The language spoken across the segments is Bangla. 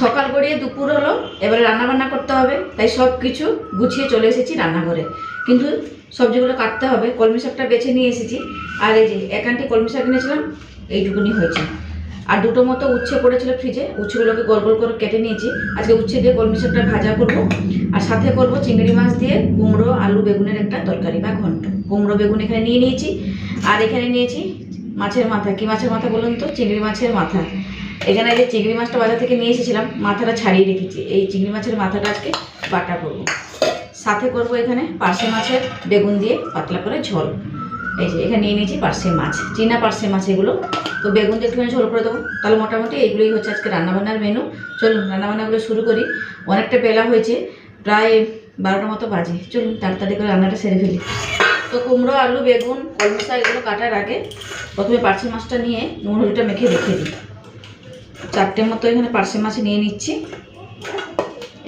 সকাল গড়িয়ে দুপুর হলো, এবারে রান্নাবান্না করতে হবে, তাই সব কিছু গুছিয়ে চলে এসেছি রান্নাঘরে। কিন্তু সবজিগুলো কাটতে হবে, কলমি শাকটা বেছে নিয়ে এসেছি। আর এই যে একান্টি কলমি শাক কিনেছিলাম এইটুকুনি হয়েছে। আর দুটো মতো উচ্ছে পড়েছিল ফ্রিজে, উচ্ছেগুলোকে গোল গোল করে কেটে নিয়েছি। আজকে উচ্ছে দিয়ে কলমি শাকটা ভাজা করব, আর সাথে করব চিংড়ি মাছ দিয়ে কুমড়ো, আলু, বেগুনের একটা তরকারি বা ঘন্ট। কুমড়ো, বেগুন এখানে নিয়ে নিয়েছি। আর এখানে নিয়েছি মাছের মাথা। কি মাছের মাথা বলুন তো? চিংড়ি মাছের মাথা। এখানে যে চিংড়ি মাছটা বাজার থেকে নিয়ে এসেছিলাম, মাথাটা ছাড়িয়ে রেখেছি। এই চিংড়ি মাছের মাথাটা আজকে বাটা করব। সাথে করব এখানে পার্শে মাছের বেগুন দিয়ে পাতলা করে ঝোল। এই যে এখানে নিয়ে নিয়েছি পার্শে মাছ। চীনা পার্শে মাছ এগুলো। তো বেগুন দিয়ে একটুখানি ঝোল করে দেবো। তাহলে মোটামুটি এইগুলোই হচ্ছে আজকে রান্নাবান্নার মেনু চলুন, রান্নাবান্নাগুলো শুরু করি। অনেকটা বেলা হয়েছে, প্রায় বারোটার মতো বাজে। চলুন, তাড়াতাড়ি করে রান্নাটা সেরে ফেলি। তো কুমড়ো, আলু, বেগুন কলমি এগুলো কাটার আগে প্রথমে পার্শে মাছটা নিয়ে নুন, হলুদটা মেখে রেখে দিই। চারটে মতো এখানে পার্শে মাছ নিয়ে নিচ্ছি।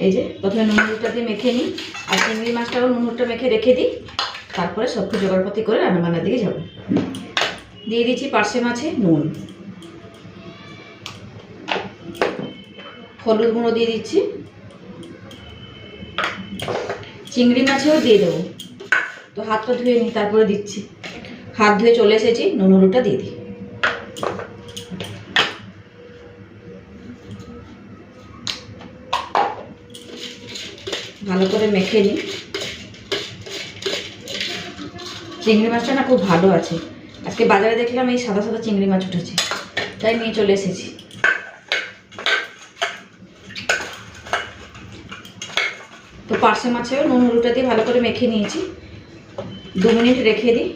এই যে, প্রথমে নুন হলুদটা দিয়ে মেখে নিই। আর চিংড়ি মাছটাও নুন হলুদটা মেখে রেখে দিই। তারপরে সব কিছু জোগাড়পাতি করে রান্নাবান্নার দিকে যাব। দিয়ে দিচ্ছি পার্শে মাছে নুন। হলুদ গুঁড়ো দিয়ে দিচ্ছি। চিংড়ি মাছেও দিয়ে দেবো। তো হাতটা ধুয়ে নিই, তারপরে দিচ্ছি। হাত ধুয়ে চলে এসেছি, নুন হলুদটা দিয়ে দিই। ভালো করে মেখে নিই। চিংড়ি মাছটা না খুব ভালো আছে। আজকে বাজারে দেখলাম এই সাদা সাদা চিংড়ি মাছ উঠেছে। তাই নিয়ে চলে এসেছি। তো পার্শে মাছেও নুন হলুদটা দিয়ে ভালো করে মেখে নিয়েছি। দু মিনিট রেখে দিই।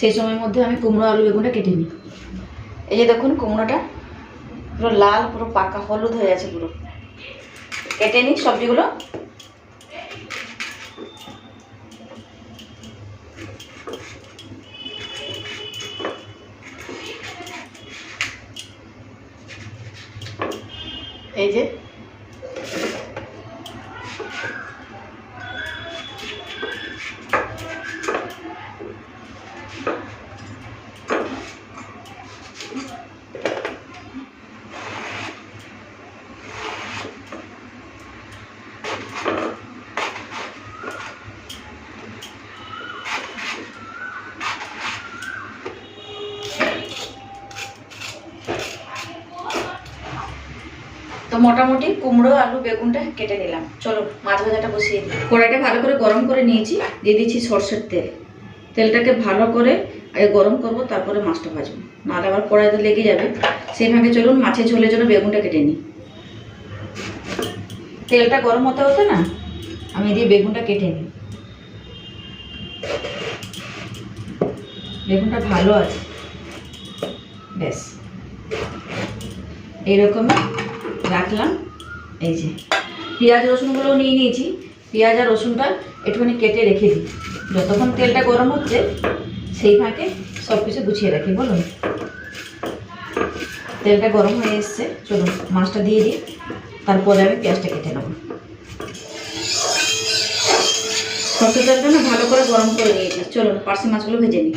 সেই সময়ের মধ্যে আমি কুমড়ো আলু বেগুনটা কেটে নিই। এই যে দেখুন কুমড়োটা, পুরো লাল, পুরো পাকা, হলুদ হয়ে আছে পুরো। কেটে নিই সবজিগুলো। এই যে মোটামুটি কুমড়ো, আলু, বেগুনটা কেটে নিলাম। চলো, মাছ ভাজাটা বসিয়ে দিই। কড়াইটা ভালো করে গরম করে নিয়েছি, দিয়ে দিচ্ছি সর্ষের তেল। তেলটাকে ভালো করে আগে গরম করব, তারপরে মাছটা ভাজবো। নাহলে আবার কড়াইতে লেগে যাবে। সেই ভাগে চলুন, মাছের ঝোলের জন্য বেগুনটা কেটে নিই। তেলটা গরম হতে হতে না, আমি দিয়ে বেগুনটা কেটে নিই। বেগুনটা ভালো আছে। ব্যাস। এইরকম রাখলাম। এই যে, পেঁয়াজ রসুনগুলো নিয়ে নিয়েছি। পেঁয়াজ আর রসুনটা একটুখানি কেটে রেখে দিই। যতক্ষণ তেলটা গরম হচ্ছে, সেই ফাঁকে সব কিছু গুছিয়ে রাখি, বলুন। তেলটা গরম হয়ে এসছে, চলুন, মাছটা দিয়ে দিই। তারপরে আমি পেঁয়াজটা কেটে নেব। সরষের তেলটা না ভালো করে গরম করে নিয়েছি। চলুন, পার্সি মাছগুলো ভেজে নিই।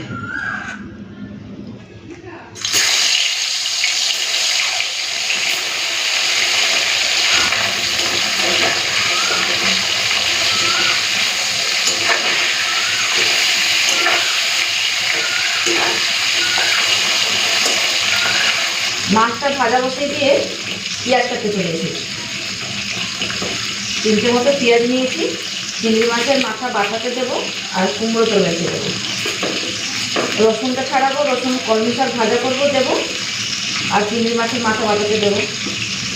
মাছটা ভাজা বসিয়ে দিয়ে পেঁয়াজটা চলে এসেছি তিনটে মতো পেঁয়াজ নিয়েছি, চিংড়ি মাছের মাথা বাটাতে দেবো আর কুমড়ো তো বেঁচে দেবো। রসুনটা ছাড়াবো, রসুন কলমি শাক ভাজা করব দেবো আর চিংড়ি মাছের মাথা বাটাতে দেবো।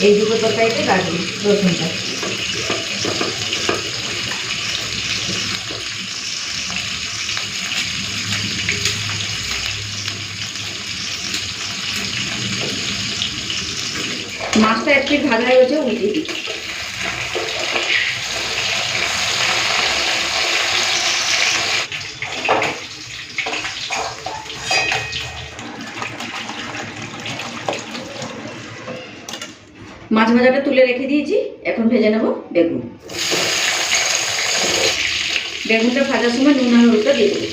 এই দুটো তরকারিতে লাগবে রসুনটা। একটু ভাজা হয়ে গেছে উল্টে দিই মাছ ভাজাটা তুলে রেখে দিয়েছি, এখন ভেজে নেব বেগুন। বেগুনটা ভাজার সময় নুন আর হলুদটা দিয়ে দেবো।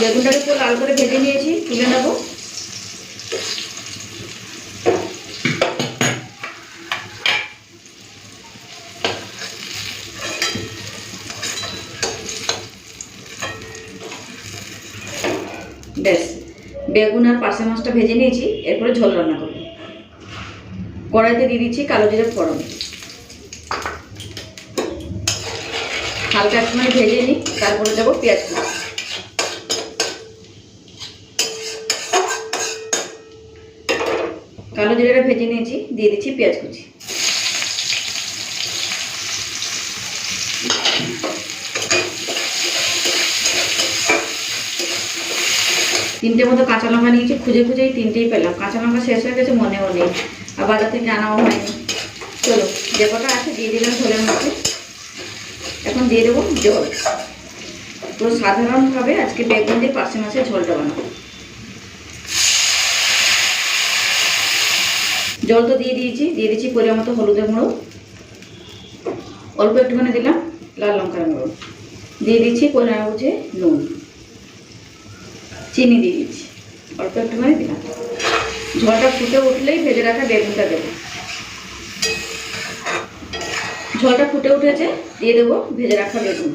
বেগুনটাকে পুরো লাল করে ভেজে নিয়েছি, তুলে নেব। ব্যাস, বেগুন আর পাশে মাছটা ভেজে নিয়েছি, এরপরে ঝোল রান্না করব। কড়াইতে দিয়ে দিচ্ছি কালো জিরে ফোড়ন। হালকা একটুখানি ভেজে নিই, তারপরে দেবো পেঁয়াজ কালো জিরাটা ভেজে নিয়েছি, দিয়ে দিচ্ছি পেঁয়াজ কুচি। তিনটে মতো কাঁচা লঙ্কা নিয়েছি, খুঁজে খুঁজেই তিনটেই পেলাম। কাঁচা লঙ্কা শেষ হয়ে গেছে, মনেও নেই। আর বাজার থেকে আনাও হয়নি। চলো, যে কটা আছে দিয়ে দিলাম ঝোলের মধ্যে। এখন দিয়ে দেবো জল। পুরো সাধারণভাবে আজকে বেগুন দিয়ে পার্শে মাছের ঝোলটা বানাবো। জল তো দিয়ে দিয়েছি, দিয়ে দিচ্ছি পরিমাণ মতো হলুদের গুঁড়ো। অল্প একটুখানি দিলাম, লাল লঙ্কার গুঁড়ো। দিয়ে দিচ্ছি পরিমাণ বুঝে নুন। চিনি দিয়ে দিচ্ছি। অল্প একটুখানি দিলাম। ঝোলটা ফুটে উঠলেই ভেজে রাখা বেগুনটা দেবো। ঝোলটা ফুটে উঠেছে, দিয়ে দেবো ভেজে রাখা বেগুন।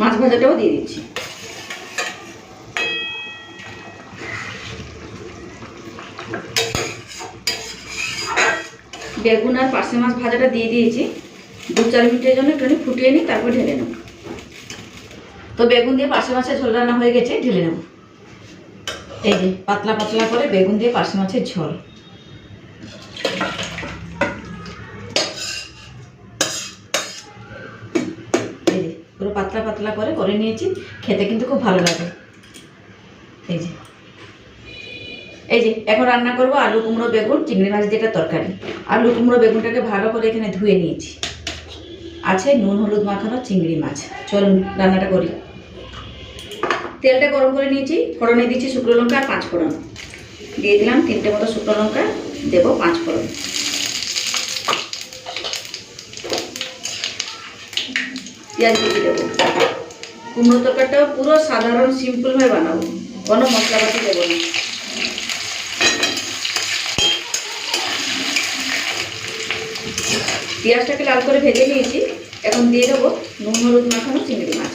মাছ ভাজাটাও দিয়ে দিচ্ছি। বেগুন আর পার্সে মাছ ভাজাটা দিয়ে দিয়েছি। দু চার মিনিটের জন্য একটুখানি ফুটিয়ে নিই, তারপর ঢেলে নেব। তো বেগুন দিয়ে পার্সে মাছের ঝোল রান্না হয়ে গেছে, ঢেলে নেব। এই যে, পাতলা পাতলা করে বেগুন দিয়ে পার্সে মাছের ঝোল এই যে পুরো পাতলা পাতলা করে করে নিয়েছি। খেতে কিন্তু খুব ভালো লাগে। এই যে। এই যে, এখন রান্না করব আলু, কুমড়ো, বেগুন, চিংড়ি মাছ দিয়ে তরকারি। আলু, কুমড়ো, বেগুনটাকে ভালো করে এখানে ধুয়ে নিয়েছি। আছে নুন, হলুদ মাখানো চিংড়ি মাছ। চলুন, রান্নাটা করি। তেলটা গরম করে নিয়েছি। ফোড়নে দিচ্ছি শুকনো লঙ্কা আর পাঁচ ফোড়ন। দিয়ে দিলাম তিনটে মতো শুকনো লঙ্কা। দেবো পাঁচ ফোড়ন। পেঁয়াজ কুচি দেবো। কুমড়ো তরকারিটাও পুরো সাধারণ সিম্পলভাবে বানাবো। কোনো মশলাপাতি দেবো না। পেঁয়াজটাকে লাল করে ভেজে নিয়েছি। এখন দিয়ে দেবো নুন, হলুদ মাখানো চিংড়ি মাছ।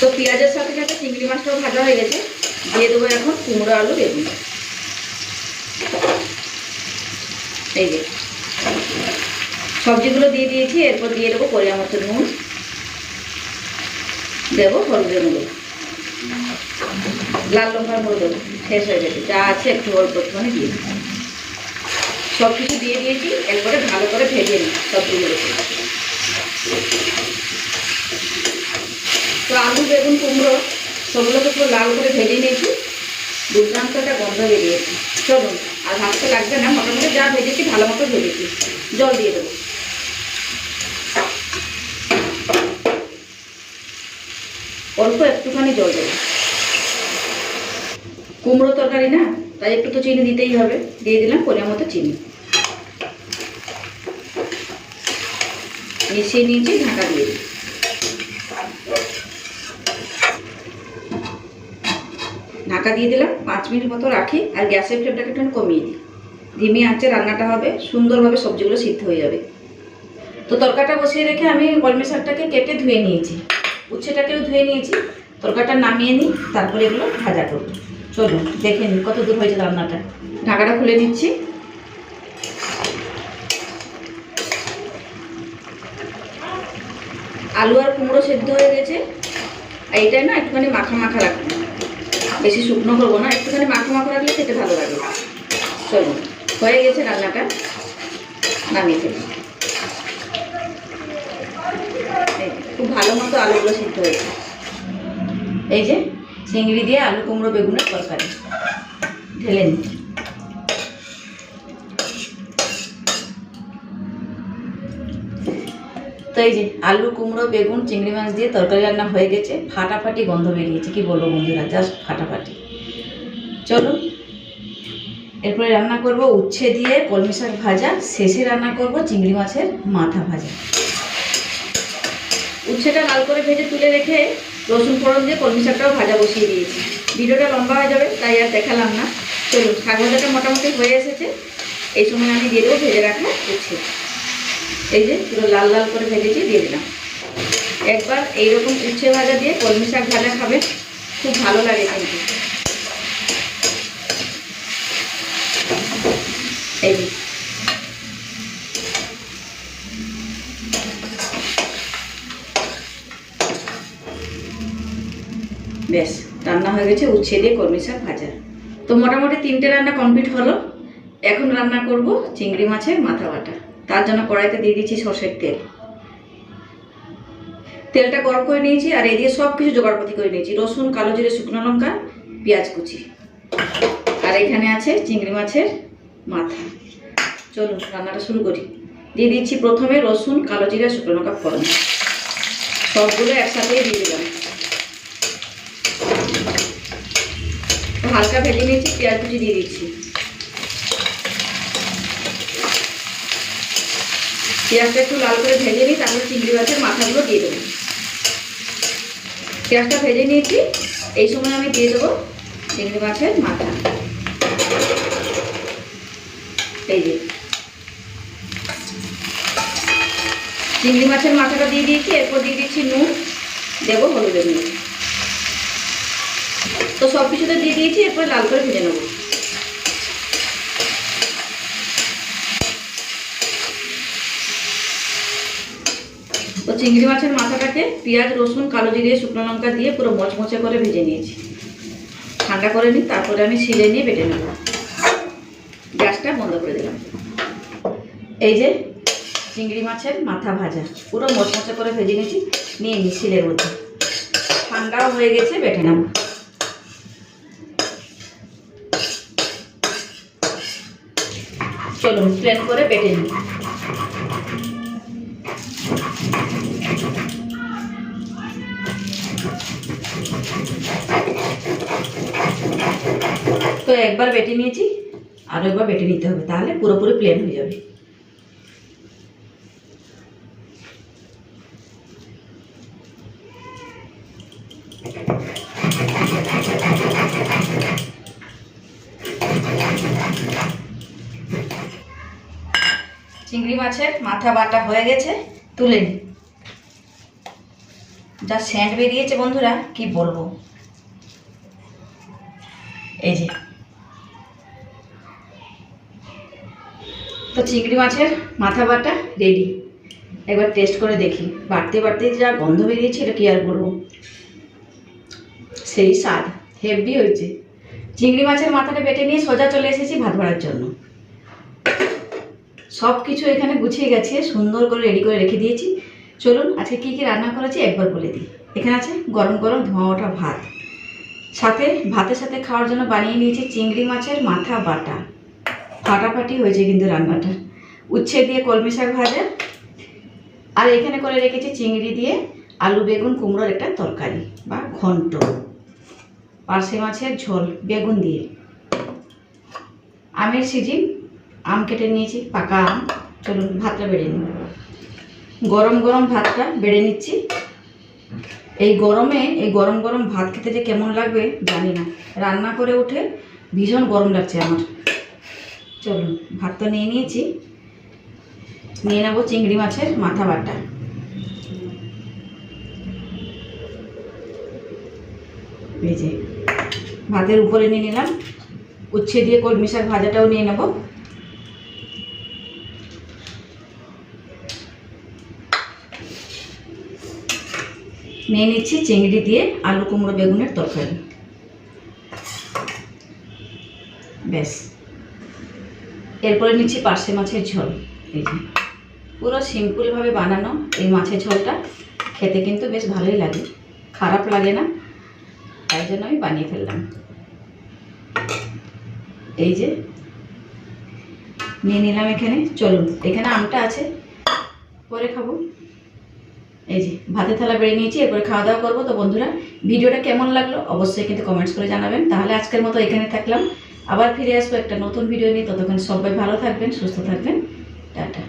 তো পেঁয়াজের সাথে সাথে চিংড়ি মাছটাও ভাজা হয়ে গেছে। দিয়ে দেবো এখন কুমড়ো, আলু, বেগুন। এই যে। সবজিগুলো দিয়ে দিয়েছি, এরপর দিয়ে দেবো পরিমাণ মতো নুন। দেবো হলুদের গুঁড়ো। লাল লঙ্কার গুঁড়ো দেবো, শেষ হয়ে গেছে। যা আছে একটু অল্প একটুখানি দিয়ে সব কিছু দিয়ে দিয়েছি একবারে ভালো করে ভেজে নিই সবজিগুলোকে। তো আলু, বেগুন, কুমড়ো, সবগুলোকে পুরো লাল করে ভেজে নিয়েছি। দুর্দান্ত একটা গন্ধ বেরিয়েছে। চলুন। আর ভাবতে লাগবে না, মোটামুটি যা ভেজেছি, ভালো মতো ভেজেছি। জল দিয়ে দেবো। অল্প একটুখানি জল দেবো। কুমড়ো তরকারি না, তাই একটু তো চিনি দিতেই হবে। দিয়ে দিলাম পরিমাণ মতো চিনি। মিশিয়ে নিয়েছি, ঢাকা দিয়ে দিই। ঢাকা দিয়ে দিলাম, পাঁচ মিনিট মতো রাখি, আর গ্যাসের ফ্লেমটাকে একটু কমিয়ে দিই। ধিমি আঁচে রান্নাটা হবে, সুন্দরভাবে সবজিগুলো সিদ্ধ হয়ে যাবে। তো তরকাটা বসিয়ে রেখে আমি কলমি শাকটাকে কেটে ধুয়ে নিয়েছি। উচ্ছেটাকেও ধুয়ে নিয়েছি। তরকাটা নামিয়ে নিই, তারপরে এগুলো ভাজা করব। চলুন দেখে নিন কত দূর হয়েছে রান্নাটা। ঢাকাটা খুলে নিচ্ছি। আলু আর কুমড়ো সেদ্ধ হয়ে গেছে। আর এটা না একটুখানি মাখা মাখা রাখব। বেশি শুকনো করব না, একটুখানি মাখো মাখো রাখলে খেতে ভালো লাগে। চলুন হয়ে গেছে রান্নাটা। নামিয়ে ফেলি। খুব ভালো মতো আলুগুলো সিদ্ধ হয়েছে এই যে, চিংড়ি দিয়ে আলু, কুমড়ো, বেগুনের তরকারি। ঢেলে নিই তো এই যে আলু, কুমড়ো, বেগুন, চিংড়ি মাছ দিয়ে তরকারি রান্না হয়ে গেছে। ফাটাফাটি গন্ধ বেরিয়েছে। কি বলব বন্ধুরা? জাস্ট ফাটাফাটি। চলো, এরপরে রান্না করব উচ্ছে দিয়ে কলমি শাক ভাজা। শেষে রান্না করব চিংড়ি মাছের মাথা ভাজা। উচ্ছেটা লাল করে ভেজে তুলে রেখে রসুন ফোড়ন দিয়ে কলমি শাকটাও ভাজা বসিয়ে দিয়েছি। ভিডিওটা লম্বা হয়ে যাবে, তাই আর দেখালাম না। চলুন শাক ভাজাটা মোটামুটি হয়ে এসেছে। এই সময় আমি দিয়ে দেবো, ভেজে রাখা উচ্ছে। এই যে পুরো লাল লাল করে ভেজেছি, দিয়ে দিলাম। একবার এইরকম উচ্ছে ভাজা দিয়ে কলমি শাক ভাজা খাবে, খুব ভালো লাগে কিন্তু। এই বেশ, রান্না হয়ে গেছে উচ্ছে দিয়ে কলমি শাক ভাজা। তো মোটামুটি তিনটে রান্না কমপ্লিট হলো। এখন রান্না করব চিংড়ি মাছের মাথা বাটা। তার জন্য কড়াইতে দিয়ে দিচ্ছি সর্ষের তেল। তেলটা গরম করে নিয়েছি আর এদিকে সব কিছু জোগাড়পাতি করে নিয়েছি। রসুন, কালো জিরে, শুকনো লঙ্কা, পেঁয়াজ কুচি। আর এখানে আছে চিংড়ি মাছের মাথা। চলুন, রান্নাটা শুরু করি। দিয়ে দিচ্ছি প্রথমে রসুন, কালো জিরা শুকনো লঙ্কা ফোড়ন। সবগুলো একসাথেই দিয়ে দিলাম। হালকা ভেজে নিয়েছি, পেঁয়াজ কুচি দিয়ে দিচ্ছি। পেঁয়াজটা একটু লাল করে ভেজে নিই, তারপরে চিংড়ি মাছের মাথাগুলো দিয়ে দেবো। পেঁয়াজটা ভেজে নিয়েছি, এই সময় আমি দিয়ে দেবো চিংড়ি মাছের মাথা। এই যে। চিংড়ি মাছের মাথাটা দিয়ে দিয়েছি, এরপর দিয়ে দিচ্ছি নুন, দেবো হলুদের নুন। তো সব কিছুতে দিয়ে দিয়েছি, এরপর লাল করে ভেজে নেব। চিংড়ি মাছের মাথাটাকে পেঁয়াজ, রসুন, কালো জিরে, শুকনো লঙ্কা দিয়ে পুরো মচমচে করে ভেজে নিয়েছি। ঠান্ডা করে নিই, তারপরে আমি শিলে নিয়ে বেটে নেব। গ্যাসটা বন্ধ করে দিলাম। এই যে চিংড়ি মাছের মাথা ভাজা, পুরো মচমচে করে ভেজে নিয়েছি, নিয়ে নিই শিলের মধ্যে। ঠান্ডাও হয়ে গেছে, বেটে নেব। চলুন প্লেন করে বেটে নিই। তো একবার বেটে নিয়েছি আরও একবার বেটে নিতে হবে, তাহলে পুরোপুরি প্লেন হয়ে যাবে। চিংড়ি মাছের মাথা বাটা হয়ে গেছে, তুলে যা স্যান্ড বেরিয়েছে বন্ধুরা, কি বলব? এই যে। তো চিংড়ি মাছের মাথা বাটা রেডি একবার টেস্ট করে দেখি। বাড়তে বাড়তে যা গন্ধ বেরিয়েছিল কি আর বলব সেই স্বাদ হেভি হয়েছে। চিংড়ি মাছের মাথাটা বেটে নিয়ে সোজা চলে এসেছি ভাত বাড়ার জন্য। সব কিছু এখানে গুছিয়ে গেছে, সুন্দর করে রেডি করে রেখে দিয়েছি। চলুন, আজকে কী কী রান্না করেছি একবার বলে দিই। এখানে আছে গরম গরম ধোঁয়া ওঠা ভাত। সাথে, ভাতের সাথে খাওয়ার জন্য বানিয়ে নিয়েছি চিংড়ি মাছের মাথা বাটা। ফাটাফাটি হয়েছে কিন্তু রান্নাটা। উচ্ছে দিয়ে কলমি শাক ভাজা, আর এখানে করে রেখেছি চিংড়ি দিয়ে আলু, বেগুন, কুমড়োর একটা তরকারি বা ঘন্ট। পার্শে মাছের ঝোল, বেগুন দিয়ে। আমের সিজিন, আম কেটে নিয়েছি, পাকা আম। চলুন, ভাতটা বেড়ে নিই। গরম গরম ভাতটা বেড়ে নিচ্ছি। এই গরমে, এই গরম গরম ভাত খেতে যে কেমন লাগবে জানি না। রান্না করে উঠে ভীষণ গরম লাগছে আমার। চলুন ভাত তো নিয়ে নিয়েছি। নিয়ে নেব চিংড়ি মাছের মাথা বাটা। যে, ভাতের উপরে নিয়ে নিলাম। উচ্ছে দিয়ে কলমি শাক ভাজাটাও নিয়ে নেব। নিয়ে নিচ্ছি চিংড়ি দিয়ে আলু কুমড়ো বেগুনের তরকারি। ব্যাস। এরপরে নিচ্ছি পার্শে মাছের ঝোল। এই যে। পুরো সিম্পলভাবে বানানো এই মাছের ঝোলটা। খেতে কিন্তু বেশ ভালোই লাগে। খারাপ লাগে না। তাই জন্য আমি বানিয়ে ফেললাম। এই যে। নিয়ে নিলাম এখানে। চলুন, এখানে আমটা আছে। পরে খাব। এই যে, ভাতের থালা বেড়ে নিয়েছি। এরপরে খাওয়া দাওয়া করব। তো বন্ধুরা, ভিডিওটা কেমন লাগল অবশ্যই কিন্তু কমেন্টস করে জানাবেন। তাহলে আজকের মতো এখানে থাকলাম। আবার ফিরে আসব একটা নতুন ভিডিও নিয়ে। ততক্ষণ সবাই ভালো থাকবেন সুস্থ থাকবেন। টাটা।